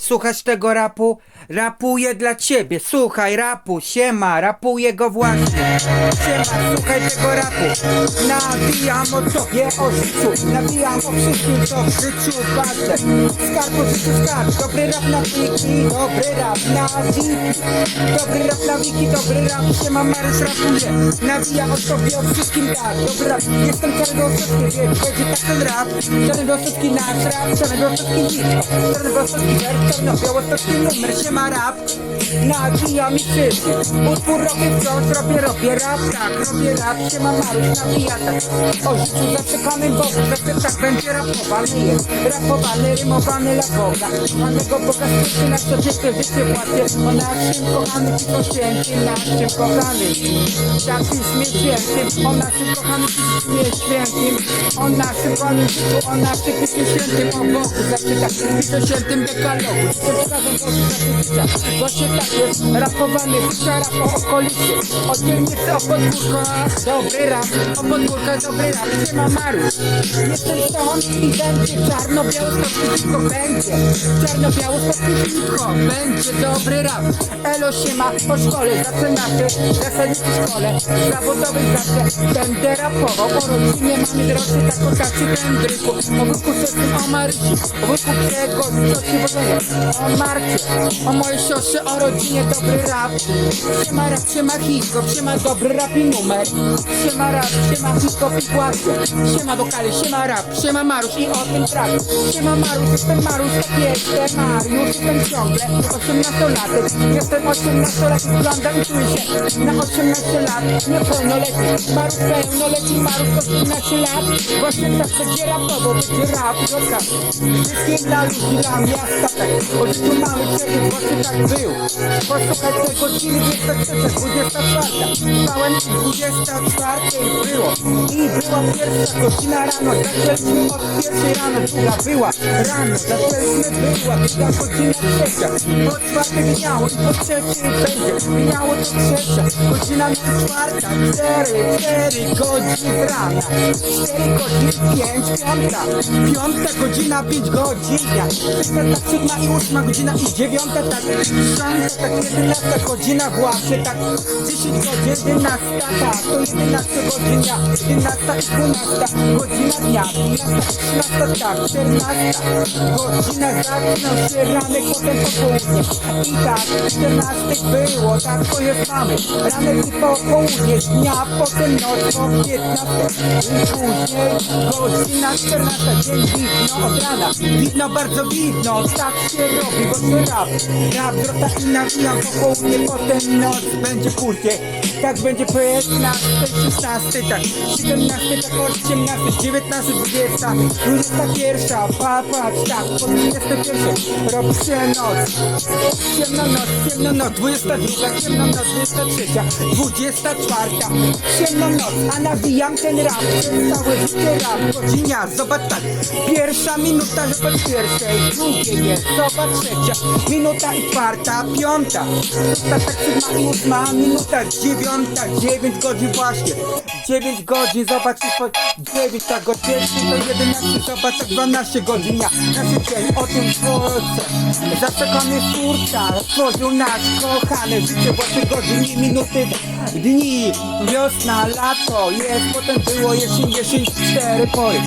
Słuchasz tego rapu? Rapuję dla ciebie, słuchaj rapu, siema, rapuję go właśnie. Siema, słuchaj tego rapu. Nawijam o tobie, o życiu. Nawijam o wszystkim, co w życiu ważne. Skarb o życiu skarb, dobry rap na wiki Dobry rap na wiki. Dobry rap na wiki, dobry rap. Siema, Marys rapuje Nawija o tobie, o wszystkim tak. Dobry rap, jestem Czarny Osowski, więc będzie tak ten rap. Czarny Osowski nasz rap, Czarny Osowski hit Czarny wers, Czarno Białostocki numer Siema rap, nawija mi wszyscy Utwór robię wciąż, robię, robię rap. Tak, robię rap, siema Maruś, nawija tak. O życiu zaczekanym Bogu, zawsze tak będzie rapowany. Jest Rapowany, rymowany la Boga Panego Boga skróty na sobie te życie płacie O naszym kochanym Pismo Świętym, naszym kochanym Tak Piśmie Świętym, o naszym kochanym Piśmie Świętym O naszym kochanym życiu, o naszym Piśmie Świętym O Bogu, zawsze tak, Piśmie Świętym dekalogu Właśnie tak jest, rapowany życia, rap o okolicy. O dzielnicy, o podwórkach, dobry rap O podwórkach, dobry rap, siema Maruś Jestem stąd i będzie czarno-biały tylko będzie. Czarno-biały tylko będzie dobry rap. Elo siema, po szkole zaczynacie Zasadzić w szkole. Zawodowej zawsze Będę rapował. O rodzinie mamy droższy tak o tacy tędryku O wujku sesym, o Marysi? O co O Marcie, o mojej siostrze, o rodzinie dobry rap. Siema rap, siema hip-hop, siema dobry rap i numer. Siema rap, siema hip-hop i kładkę Siema wokale, siema rap, siema Marusz i o tym traku. Siema Marusz, jestem Marusz, tak jestem Mariusz, jestem ciągle 18-latek Jestem 18 lat i wyglądam i czuję się na 18 lat. Niepełnoletni, Marusz pełnoletni, Marusz 18 lat. Właśnie tak będzie rapowo, będzie rap, roka Wszystkim dla ludzi, dla miasta, tak O życiu mamy kiedyś, właśnie tak był. Posłuchaj godziny 23, 24 Spałem 24 było. I była pierwsza godzina rano. Zaczęliśmy od pierwszej rano Druga była. Rano Zaczęliśmy była druga godzina trzecia. Po czwartek miało i po trzeciej będzie. Miało to trzecia. Godzina na czwarta. Cztery, cztery godziny rana Cztery godziny, pięć, piąta. Piąta godzina, pięć godzin Szósta, tak, siódma i ósma godzina i dziewiąta, tak Dziesiąta, tak jedenasta godzina właśnie, tak Dziesięć godzin, jedenasta, tak To jedenasta godzina, jedenasta i dwunasta Godzina dnia, trzynasta, tak Czternasta godzina zaczynał się ranek, potem popołudnie I tak, czternastek było, tak to jest mamy. Ranek i popołudnie dnia, potem noc po piętnastej I później godzina czternasta, dzień widno od rana. Widno, bardzo widno, tak się robi, bo to rap? Rap, drota i nawijam popołudnie, potem noc będzie później Tak będzie po 15, 16, tak 17, tak 18, 19, 20 21, papatrz, tak po 21 Robi się noc. Ciemna noc, ciemna noc, 22, ciemna noc, 23, 24 Ciemna noc, a nawijam ten rap Ten całe życie rap, godzina, zobacz tak Pierwsza minuta, zobacz pierwszej Drugie jest, zobacz trzecia. Minuta i czwarta, piąta. Szósta, tak siódma i ósma. Minuta, dziewiąta, dziewięć godzin właśnie dziewięć godzin, zobacz i po dziewięć, tak od pierwszej do jedenastu Zobacz, tak 12 godzin, ja nasz dzień o tym twórcę Zaczekany twórca stworzył nasz kochane życie Właśnie godzin i minuty, dni Wiosna, lato, jest, potem było jesień, jesień, cztery pory.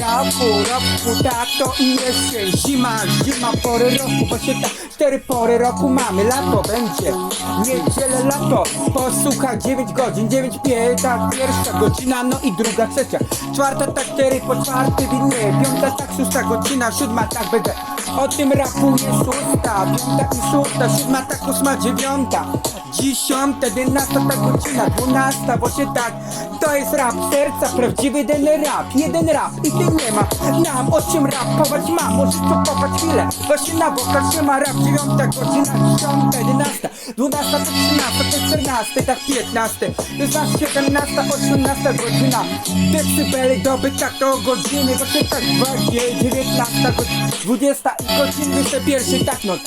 Rapu, roku, tak to i jesień Zima, zima, pory roku, właśnie tak Cztery pory roku mamy, lato będzie. Niedzielę, lato, posłuchaj 9 godzin, 9, 5, tak Pierwsza godzina, no i druga, trzecia. Czwarta, tak cztery, po czwarty dnie Piąta, tak szósta godzina, siódma, tak będę O tym rapuje szósta, piąta i szósta Siódma, tak ósma, dziewiąta. Dziesiąta, jedenasta, tak godzina, dwunasta Właśnie tak, to jest rap serca Prawdziwy jeden rap, jeden rap i ty nie ma. Nam o czym rapować mam, możesz popować chwilę. Właśnie na wokal się ma rap Dziewiąta godzina, dziesiąta, jedenasta Dwunasta, to trzynasta, to czternasta, tak piętnaste Jest siedemnasta, osiemnasta godzina. Decybeli doby, tak to godziny Właśnie tak dwadzie, dziewiętnasta Dwudziesta i godziny, jeszcze pierwszy, tak noc.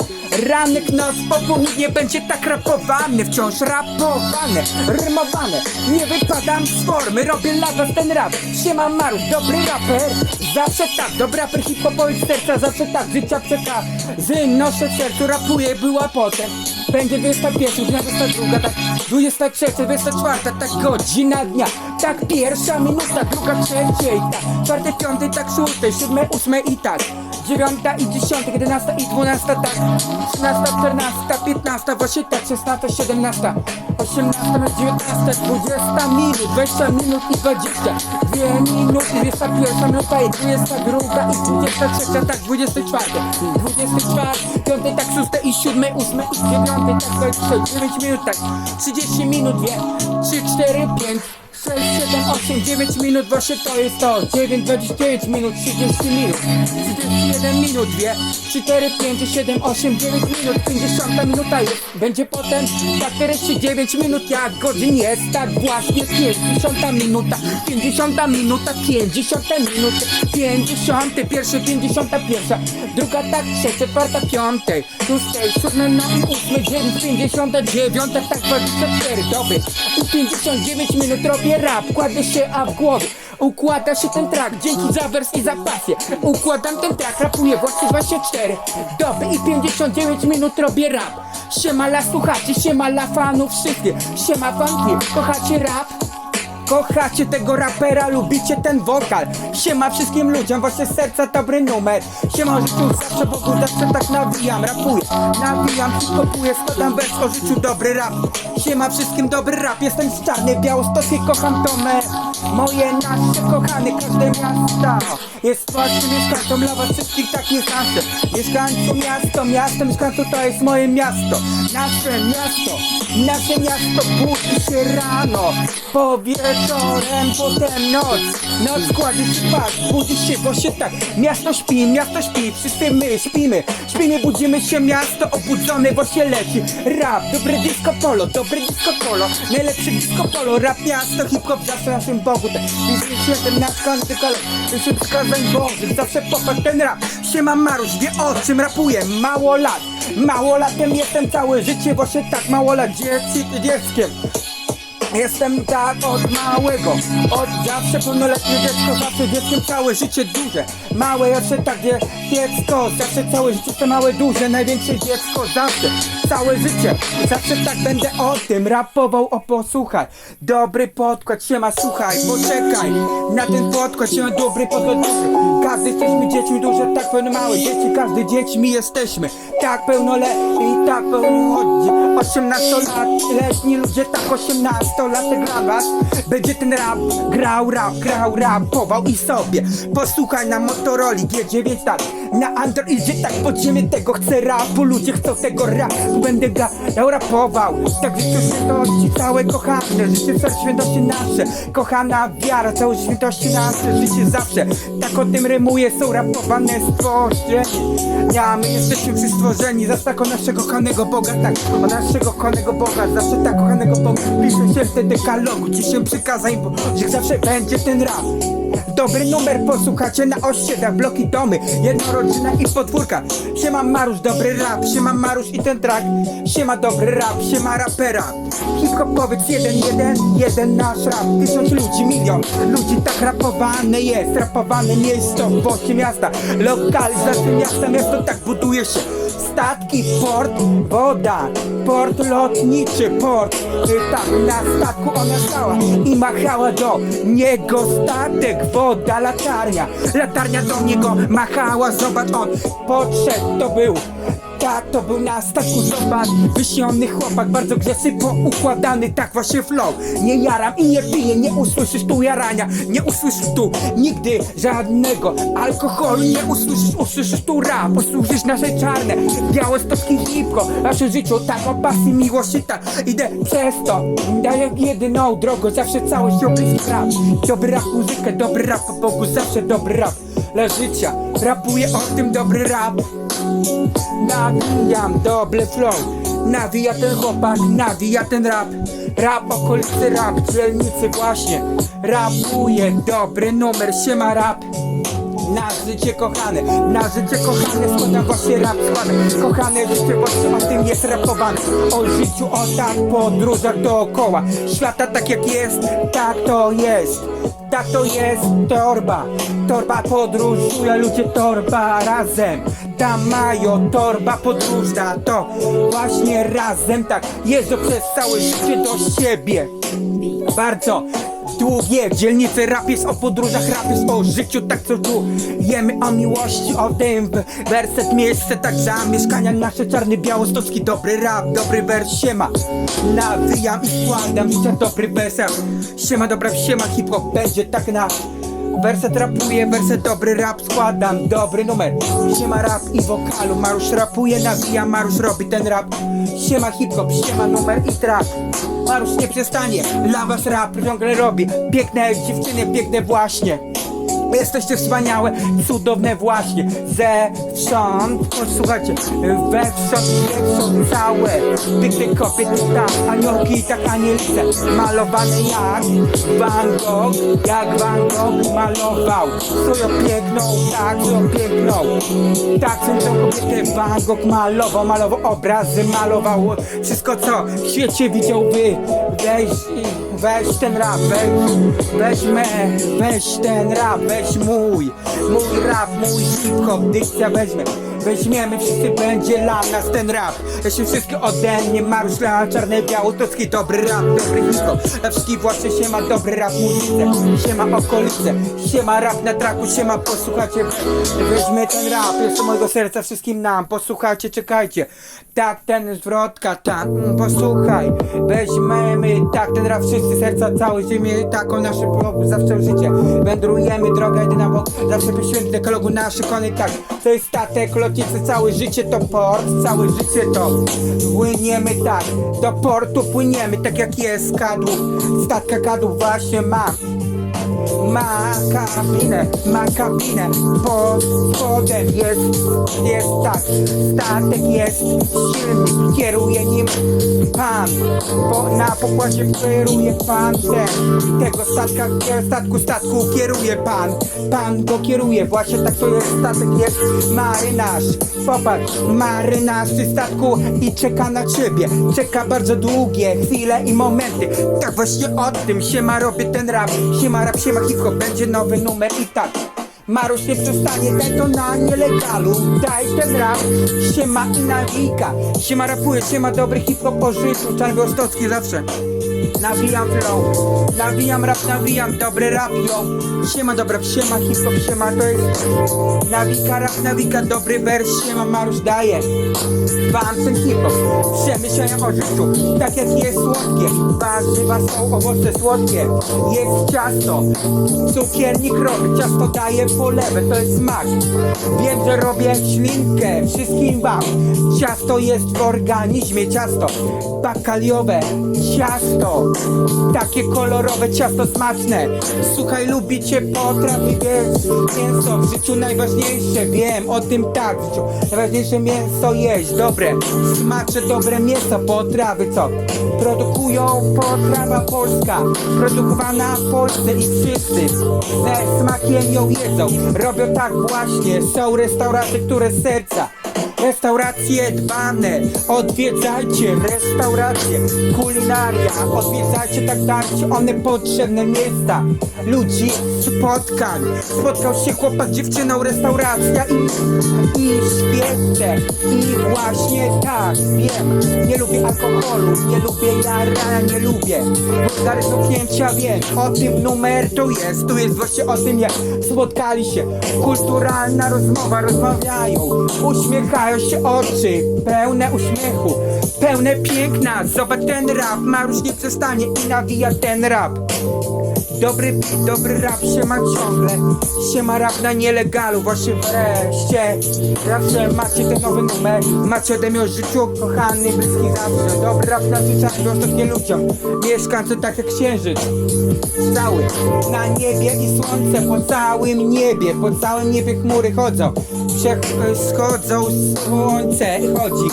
Ranek, noc, popołudnie będzie tak rapowany wciąż rapowane, rymowane. Nie wypadam z formy, robię dla ten rap. Siema Marusz, dobry raper. Zawsze tak, dobry raper hip-hopowy serca. Zawsze tak, życia przekazy Noszę w sercu, rapuję, była potem. Będzie 21, 22, tak. 23, 24, tak godzina dnia. Tak pierwsza minuta, druga trzeciej, tak. Czwarty, piąty, tak szósty, siódmy, ósmy i tak Dziewiąta i dziesiąta, jedenasta i dwunasta, tak. Trzynasta, czternasta, piętnasta, właśnie tak Szesnasta, siedemnasta, osiemnasta, dziewiętnasta, dwudziesta minut Dwadzieścia minut i dwadzieścia. Dwie minuty, dwudziesta pierwsza minuta i dwudziesta druga i dwudziesta trzecia, tak dwudziesty czwarty Dwudziesty czwarty, piąty, tak szósty i siódmy, ósmy i dziewiąty, tak dwadzieścia dziewięć minut, tak. Trzydzieści minut, dwie, trzy, cztery, pięć 6, 7, 8, 9 minut, właśnie to jest to. 9, 29 minut, 30 minut. 31 minut, 2, 4, 5, 7, 8, 9 minut. 50 minuta jest, będzie potem Tak 49 minut, jak godzin jest Tak właśnie 50 minuta. 50 minuta, 50 minut 50, pierwszy, 51 Druga tak, trzecia, czwarta, piątej Szóstej, siódme, i ósme, dziewięć, 59 Tak 24 doby I 59 minut robię rap Kładę się, a w głowie Układa się ten track, dzięki za wers i za pasję. Układam ten track, rapuję właśnie 24 doby i 59 minut robię rap. Siema la słuchacie, siema la fanów wszystkich Siema fanki, kochacie rap? Kochacie tego rapera, lubicie ten wokal. Siema wszystkim ludziom, z serca dobry numer. Siema życiu zawsze, Bogu zawsze tak nawijam, rapuję. Nawijam, hip-hopuję, składam wers o życiu dobry rap. Siema wszystkim dobry rap, jestem z czarny, białostok i kocham Tomę Moje nasze kochane, każde miasto Jest właśnie mieszkańcą dla was wszystkich tak jest nasze Mieszkańcą miasto, miasto, mieszkańcą to jest moje miasto. Nasze miasto, nasze miasto budzi się rano Po wieczorem, potem noc. Noc kładzie się spać, budzi się, bo się tak. Miasto śpi, miasto śpi, wszyscy my śpimy. Śpimy, budzimy się, miasto obudzone, bo się leci. Rap, dobre disco polo, dobre disco polo. Najlepszy disco polo, rap, miasto, hip-hop zawsze naszym Bogu. Tak, jest światem nasz każdy kolor. Jest wskazań Bożych, zawsze popatrz ten rap. Siema Marusz, wie o czym rapuję, mało lat Mało latem jestem całe życie, właśnie tak mało lat dzieci, dzieckiem. Jestem tak od małego, od zawsze pełnoletnie dziecko, zawsze dzieckiem całe życie duże. Małe jeszcze tak dzie- dziecko, zawsze całe życie to małe duże, największe dziecko zawsze Całe życie, zawsze tak będę o tym rapował, o posłuchaj. Dobry podkład, siema słuchaj, poczekaj. Na ten podkład, siema dobry podkład. Każdy jesteśmy dziećmi duże, tak pełno małe dzieci, każdy dziećmi jesteśmy. Tak pełnoletni, tak pełno chodzi. 18-letni ludzie, tak 18-latek dla was. Będzie ten rap, grał rap, grał rapował i sobie. Posłuchaj na Motorola G9 tak. Na Androidzie tak podziemie tego chcę rapu. Ludzie chcą tego rapu, będę grał rapował Tak życzę świętości całe kochane. Życzę serc świętości nasze. Kochana wiara, całe świętości nasze. Życie zawsze, tak o tym rymuje. Są rapowane stworzeni. Ja, my jesteśmy przy stworzeni. Za tak o naszego kochanego Boga, tak. O naszego kochanego Boga, zawsze tak kochanego Boga. Pisze się w dekalogu, dziesięć przykazań Bo że zawsze będzie ten rap Dobry numer, posłuchacie na osiedlach, bloki, domy. Jednorodzina i podwórka. Siema Marusz, dobry rap, siema Marusz i ten track. Siema dobry rap, siema rapera. Hip-hopowiec jeden, jeden, jeden nasz rap. Tysiąc ludzi, milion ludzi tak rapowane jest. Rapowane osie miasta. Lokalizacja miasta, miasto tak buduje się Statki, port, woda, port lotniczy, port. Tak, na statku ona stała i machała do niego statek, woda, latarnia Latarnia do niego machała, zobacz on podszedł, to był tak, to był na statku, zobacz. Wysiony chłopak, bardzo grzesy poukładany Tak właśnie flow, nie jaram i nie piję Nie usłyszysz tu jarania, nie usłyszysz tu Nigdy żadnego alkoholu Nie usłyszysz, usłyszysz tu rap. Usłyszysz nasze czarne, białe stopki hipko Nasze życiu, tak o pasji, miłości, tak Idę przez to, daję jak jedyną drogą Zawsze całość bliski rap. Dobry rap, muzykę, dobry rap Po Bogu zawsze dobry rap Dla życia, rapuję o tym dobry rap. Nawijam doble flow. Nawija ten chłopak, nawija ten rap. Rap okolicy rap, dzielnicy właśnie. Rapuje dobry numer, siema rap. Na życie kochane, na życie kochane składam właśnie rap składam Kochane życie właśnie o tym jest rapowane? O życiu, o tak, podróżach dookoła. Świata tak jak jest, tak to jest tak to jest torba, torba podróżuje, ludzie torba razem. Tam mają torba podróżna, to. Właśnie razem tak. Jeżdżą przez całe życie do siebie. Bardzo długie w dzielnicy rap jest o podróżach, rap jest o życiu, tak co tu Jemy o miłości, o tym werset, miejsce, tak za mieszkania nasze czarny, białostocki Dobry rap, dobry wers, siema. Nawijam i składam, życzę dobry werset Siema, dobra, siema, hip-hop będzie tak na Werset rapuję, werset dobry rap składam Dobry numer, siema rap i wokalu Marusz rapuje, nawija, Marusz robi ten rap. Siema hip-hop, siema numer i trap. Marusz nie przestanie, dla was rap ciągle robi. Piękne dziewczyny, piękne właśnie Jesteście wspaniałe, cudowne właśnie. Zewsząd, posłuchajcie Wewsząd, zewsząd całe. Piękne kobiety, tak, aniołki, tak anielice Malowane jak Van Gogh Jak Van Gogh malował. Swoją piękną, tak, swoją piękną. Tak, są tą kobietę Van Gogh malował Malował obrazy, malował Wszystko co w świecie widział. Wy weź ten rap, weź Weźmy, weź ten rap, weź mój Mój rap, mój hip-hop, dykcja weźmy Weźmiemy, wszyscy będzie dla nas ten rap. Jeśli wszystkie ode mnie, Marusz Lea, czarne, białostocki Dobry rap, dobry hip-hop. Dla wszystkich właśnie się ma dobry rap muzyce Siema okolice, siema rap na traku Siema posłuchajcie, weźmy ten rap Jeszcze mojego serca wszystkim nam. Posłuchajcie, czekajcie. Tak ten zwrotka, tak, mm, posłuchaj. Weźmiemy, tak ten rap Wszyscy serca, całe ziemię Taką nasze po- zawsze życie Wędrujemy, droga jedyna bok Zawsze poświętny ekologu naszy kony, tak. To jest statek, lotnicy, całe życie to port Całe życie to Płyniemy tak, do portu płyniemy Tak jak jest kadłub. Statka kadłub właśnie mam ma kabinę, ma kabinę. Pod spodem jest, jest tak. Statek jest silny, kieruje nim pan. Po, Na pokładzie kieruje pan ten. Tego statka, statku, statku kieruje pan. Pan go kieruje, właśnie tak to jest. Statek jest marynarz. Popatrz, marynarz przy statku i czeka na ciebie. Czeka bardzo długie chwile i momenty. Tak właśnie o tym się ma robię ten rap. Siema rap, siema będzie nowy numer i tak. Marusz nie przestanie, daj to na nielegalu. Daj ten rap, siema i nawika Siema rapuje, siema dobry hip-hop o życiu. Czarny Ostocki zawsze Nawijam flow, nawijam rap, nawijam dobry rap, yo Siema dobra, siema hip-hop, siema to jest Nawika rap, nawika dobry wers, siema Marusz daje. Wam ten hip-hop, przemyślenia o życiu. Tak jak jest słodkie, warzywa są owoce słodkie. Jest ciasto, cukiernik robi, ciasto daje polewę, to jest smak. Wiem, że robię ślinkę wszystkim wam. Ciasto jest w organizmie, ciasto. Bakaliowe Ciasto, takie kolorowe, ciasto smaczne. Słuchaj, lubicie potrawy, wiesz Mięso w życiu najważniejsze, wiem o tym tak w życiu Najważniejsze mięso jeść, dobre Smacze, dobre mięso, potrawy, co? Produkują potrawa polska Produkowana w Polsce i wszyscy Ze smakiem ją jedzą. Robią tak właśnie, są restauracje, które serca Restauracje dbane, odwiedzajcie restauracje, kulinaria, odwiedzajcie tak darcie, one potrzebne miejsca, ludzi, spotkań. Spotkał się chłopak, z dziewczyną, restauracja i, i świetne. I właśnie tak, wiem, nie lubię alkoholu, nie lubię jarania, nie lubię wulgary zamknięcia, wiem, o tym numer tu jest, tu jest właśnie o tym jak spotkali się, kulturalna rozmowa, rozmawiają, uśmiechają się oczy, pełne uśmiechu, pełne piękna, zobacz ten rap, Marusz nie przestanie i nawija ten rap. Dobry beat, dobry rap się ma ciągle. Się ma rap na nielegalu Właśnie wreszcie. Zawsze macie ten nowy numer. Macie ode mnie o życiu kochany, bliski zawsze Dobry rap na życzach dostępnie ludziom. Mieszkańcy tak jak księżyc. Cały na niebie i słońce Po całym niebie, po całym niebie chmury chodzą. Schodzą słońce chodzi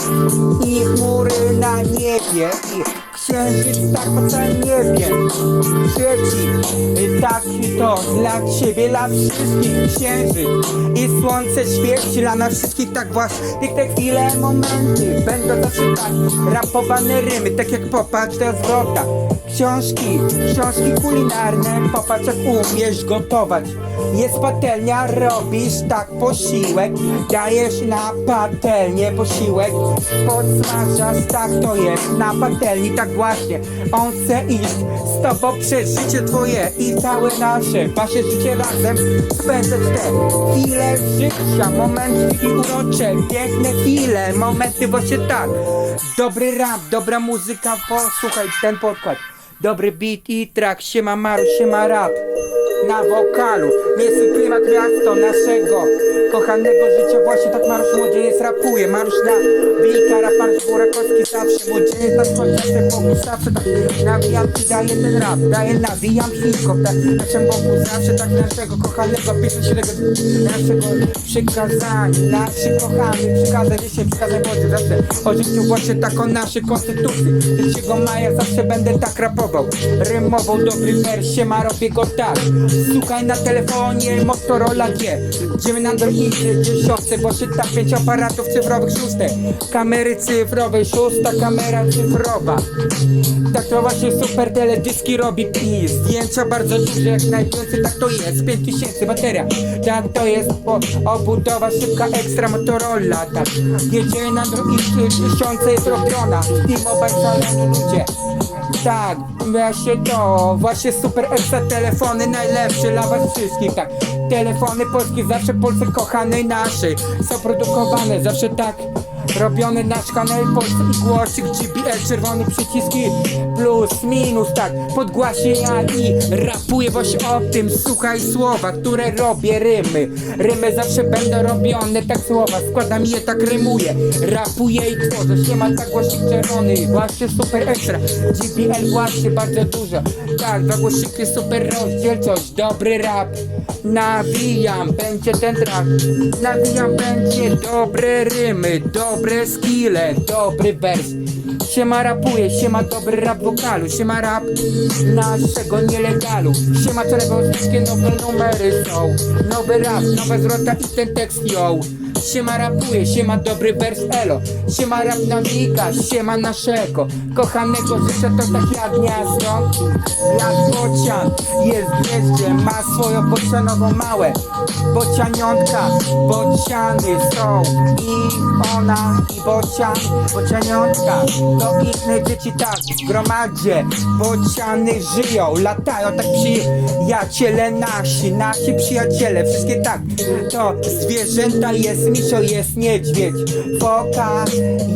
I chmury na niebie. I Księżyc tak po całym niebie. Świeci Y, Tak to dla ciebie, dla wszystkich księżyc. I słońce świeci dla nas wszystkich tak właśnie. Te chwile, momenty Będą zawsze tak. Rapowane rymy Tak jak popatrz do zwrota Książki, książki kulinarne Popatrz jak umiesz gotować Jest patelnia, robisz tak posiłek. Dajesz na patelnię posiłek. Podsmażasz, tak to jest. Na patelni, tak właśnie. On chce iść z tobą przez życie twoje I całe nasze, wasze życie razem. Spędzać te chwile życia. Momenty urocze, piękne chwile. Momenty właśnie tak. Dobry rap, dobra muzyka. Posłuchaj ten podkład. Dobry beat i track, siema maru, siema rap Na wokalu, miejsce klimat miasto naszego Kochanego życia, właśnie tak Marusz Młodzieniec rapuje. Marusz na wilka, rap Marusz Burakowski zawsze. Młodzieniec na swoim zawsze Bogu zawsze tak Nawijam i daję ten rap, daję nawijam hip-hop. Tak, Naszym Bogu zawsze tak naszego kochanego. Pierwszego naszego przykazania. Naszych kochanych przykazań, dzisiaj przykazań Boże zawsze. O życiu właśnie tak o naszej konstytucji. 3 maja zawsze będę tak rapował. Rymował dobry wers, siema robię go tak Słuchaj na telefonie Motorola G. Idziemy na drogi dziesiątce Bo tak pięć aparatów cyfrowych szóste. Kamery cyfrowe, szósta kamera cyfrowa. Tak to właśnie super teledyski robi i Zdjęcia bardzo duże jak najwięcej Tak to jest, 5000 bateria. Tak to jest po, obudowa szybka ekstra Motorola Tak. Jedziemy na drogi tysiące jest robiona T-Mobile szaleni ludzie tak, właśnie to, właśnie super ekstra telefony najlepsze dla was wszystkich, tak. Telefony polskie zawsze Polsce kochanej naszej. Są produkowane zawsze tak Robione na kanale Polsce i głosik GBL, czerwone przyciski Plus, minus, tak, podgłaśnienia i rapuję właśnie o tym Słuchaj słowa, które robię, rymy. Rymy zawsze będą robione, tak słowa Składam je, tak rymuję Rapuję i tworzę, się ma tak głosik czerwony Właśnie super ekstra, GBL właśnie bardzo dużo. Tak, dwa głosiki, super rozdzielczość Dobry rap, nawijam Będzie ten rap, nawijam Będzie dobre rymy, dobre skille Dobry wers. Siema rapuje, siema dobry rap wokalu. Siema rap naszego nielegalu. Siema czarnego wszystkie nowe numery są. Nowy rap, nowa zwrota i ten tekst yo Siema rapuje, siema dobry wers elo. Siema rap na Wika, siema naszego Kochanego życzę to tak jak gniazdo Jak bocian jest wieście Ma swoją bocianową małe. Bocianiątka, bociany są. I ona i bocian, bocianiątka. To inne dzieci tak w gromadzie. Bociany żyją, latają tak przyjaciele nasi. Nasi przyjaciele, wszystkie tak. To zwierzęta jest misio, jest niedźwiedź. Foka,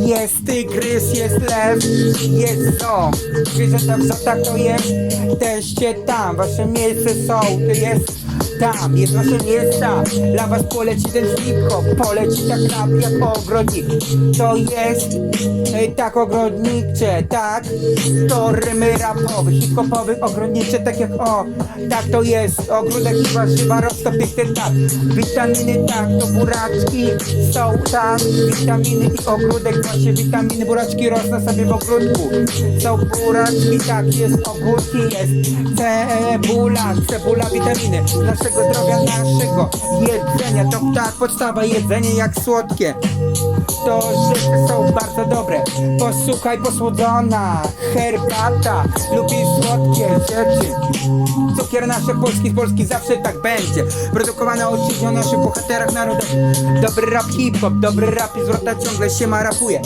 jest tygrys, jest lew Jest ząb. Zwierzęta w zotach to jest Teście tam, wasze miejsce są To jest tam jest wasze miejsca. Dla was poleci ten hip-hop Poleci tak rap jak ogrodnik. To jest e, tak ogrodnicze Tak? To rymy rapowe Hip-hopowy ogrodnicze Tak jak o Tak to jest. Ogródek i warzywa Rosną piękne tak. Witaminy tak To buraczki są tak Witaminy i ogródek Właśnie witaminy buraczki rosną sobie w ogródku. Są buraczki tak Jest ogórki Jest. Cebula Cebula witaminy Naszego zdrowia Naszego jedzenia To tak podstawa jedzenie jak słodkie. To rzeczy są bardzo dobre. Posłuchaj posłodzona herbata. Lubisz słodkie rzeczy. Cukier nasze polski z Polski zawsze tak będzie. Produkowane oczywiście o naszych bohaterach narodowych. Dobry rap hip-hop, dobry rap i zwrota ciągle się ma rapuje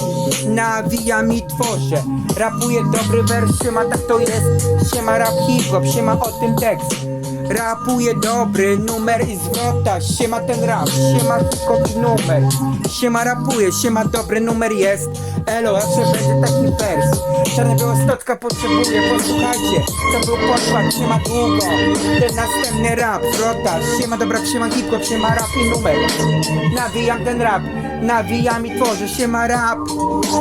Nawijam i tworzę Rapuje dobry wers, siema tak to jest. Siema rap hip-hop, siema o tym tekst Rapuje dobry numer i zwrota. Siema ten rap, siema i numer. Siema rapuje, siema dobry numer jest. Elo, zawsze będzie taki wers? Czarny Białostocka potrzebuje, posłuchajcie. To był podkład, siema długo. Ten następny rap, zwrota. Siema dobra, siema hip-hop, siema rap i numer. Nawijam ten rap nawijam i tworzę się ma rap.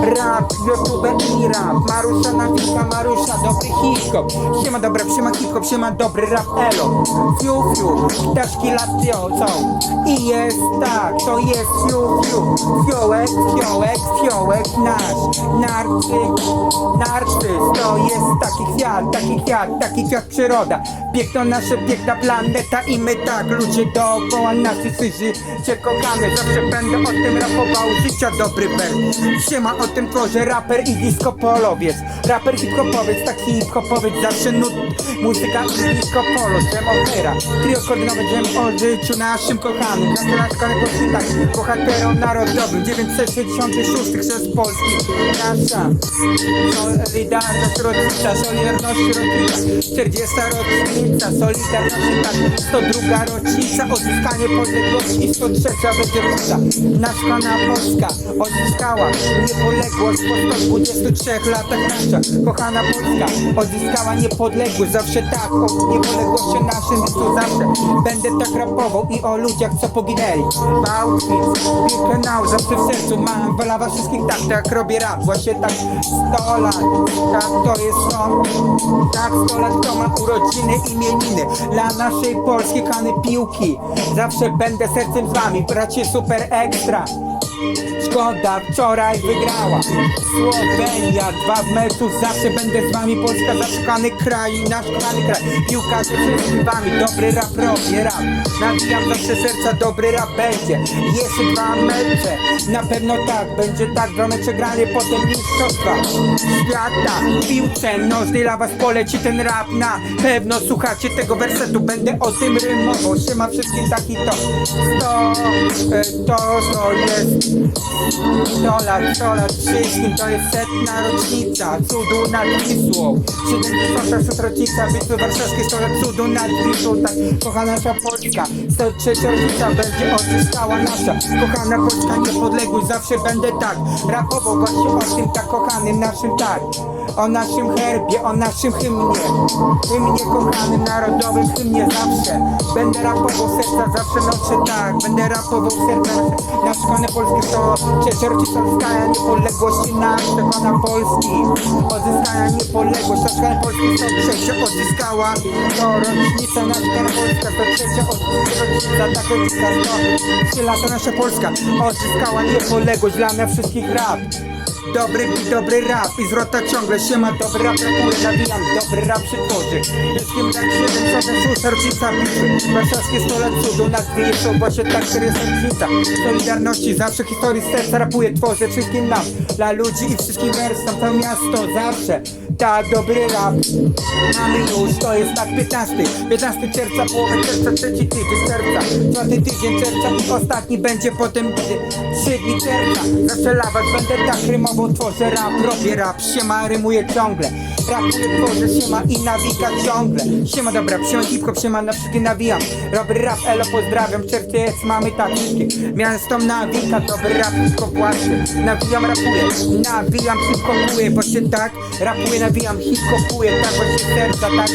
Rap, YouTube i rap. Marusza nawika, Marusza, dobry hip-hop. Siema dobra, siema hip-hop, siema dobry rap elo. Fiu, fiu, ptaszki latio są. I jest tak, to jest fiu, fiu. Fiołek, fiołek, fiołek nasz. Narcyk, narcyz To jest taki kwiat, taki kwiat, taki kwiat przyroda. Piękno nasze, piękna planeta I my tak, ludzie dookoła nas Wszyscy życie kochamy. Zawsze będę o tym rapował Życia dobry wers Siema o tym tworzę raper i disco polowiec. Raper hip-hopowiec, tak hip-hopowiec Zawsze nut, muzyka i disco polo Dżem opera, trio koordynowe Dżem o życiu naszym kochanym. Nastolatkany podwitach, bohaterom narodowym. 966 chrzest Polski. Nasza Solidarność rodzica, Solidarność rodzica 40 rocznica, Solidarności tak. 102 rocznica, odzyskanie podległości. I 103 będzie rocznica. Nasza pana Polska odzyskała. Niepodległość po 123 latach nasza kochana Polska odzyskała niepodległość. Zawsze tak o niepodległości naszym to zawsze. Będę tak rapował i o ludziach co poginęli. Bałtwic, Birkenau zawsze w sercu mam. Wola was wszystkich tak tak robię rap. Właśnie tak 100 lat. Tak to jest to tak 100 lat to ma urodziny imieniny. Dla naszej polskiej kany piłki. Zawsze będę sercem z wami bracie super ekstra Thank you. Szkoda, wczoraj wygrała. Słowenia, dwa w meczu Zawsze będę z wami Polska, zaszukany kraj Nasz kochany kraj, piłkarze wszystkim wami Dobry rap robię, rap. Nawijam zawsze serca, dobry rap będzie. Jeszcze dwa mecze, na pewno tak Będzie tak, dwa mecze granie, potem mistrzostwa. Świata, piłce nożnej dla was poleci ten rap. Na pewno słuchacie tego wersetu Będę o tym rymował, siema wszystkim taki to To, e, to, to jest 100 lat, 100 lat wszystkim to jest setna rocznica Cudu nad Wisłą. 76 rocznica Bitwy Warszawskiej 100 lat cudu nad Wisłą. Tak, kochana nasza Polska 103 rocznica będzie odzyskała nasza. Kochana Polska niepodległość Zawsze będę tak. Rapował właśnie o tym tak kochanym naszym tak o naszym herbie, o naszym hymnie. Hymnie kochanym, narodowym hymnie zawsze. Będę rapował serca, zawsze noszę tak. Będę rapował serca. Nasze Nasz kochany polski to rocznica odzyskania niepodległości Nasze pana Polski. Odzyskania niepodległość. Nasz kochany polski to trzecia odzyskała. To rocznica nasza Polska To trzecia odzyskała Tak rocznica to Trzy lata nasza Polska Odzyskała niepodległość dla nas wszystkich rap. Dobry i dobry rap i zwrota ciągle siema Dobry rap rapuje, nawijam, dobry rap się tworzy Wszystkim tak 7, 6 rocznica bitwy Warszawskie 100 lat cudu nad wyjeżdżą Właśnie tak, który jest rocznica Solidarności, zawsze historii serca rapuję Tworzę wszystkim nam, dla ludzi i wszystkim werstom To miasto zawsze tak, dobry rap. Mamy już, to jest tak 15 15 czerwca, połowę czerwca, trzeci tydzień czerwca. Czwarty tydzień czerwca i ostatni będzie potem Trzy dni czerwca. Zawsze lawać będę tak rymował, tworzę rap. Robię rap, siema, rymuję ciągle. Rapuję, tworzę, siema i nawika ciągle. Siema, dobra, siema hip-hop, siema, na wszystkie nawijam. Dobry rap, elo, pozdrawiam, czerwiec, mamy tak wszystkie Miasto nawika, dobry rap, hip-hop właśnie. Nawijam, rapuję, nawijam, hip-hopuję Bo się tak, rapuję, nawijam, hip-hopuję. Tak właśnie z serca, tak,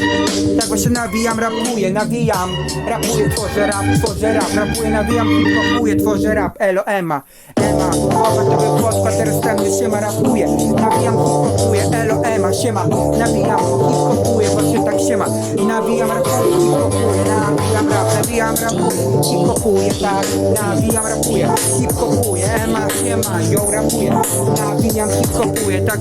tak właśnie nawijam, rapuję Nawijam, rapuję, tworzę rap, tworzę rap. Rapuję, nawijam, hip-hopuję, tworzę rap, elo, ema Ema, głowa to by płotwa, teraz tam już siema, rapuję. Nawijam, hip-hopuję, elo, ema, siema. Nawijam, hip-hopuję, właśnie tak siema. Nawijam, rapuję, hip-hopuję, nawijam, rap, nawijam, rapuję Hip-hopuję, tak, nawijam, rapuję Hip-hopuję, ema, siema, yo, rapuję. Nawijam, hip-hopuję, tak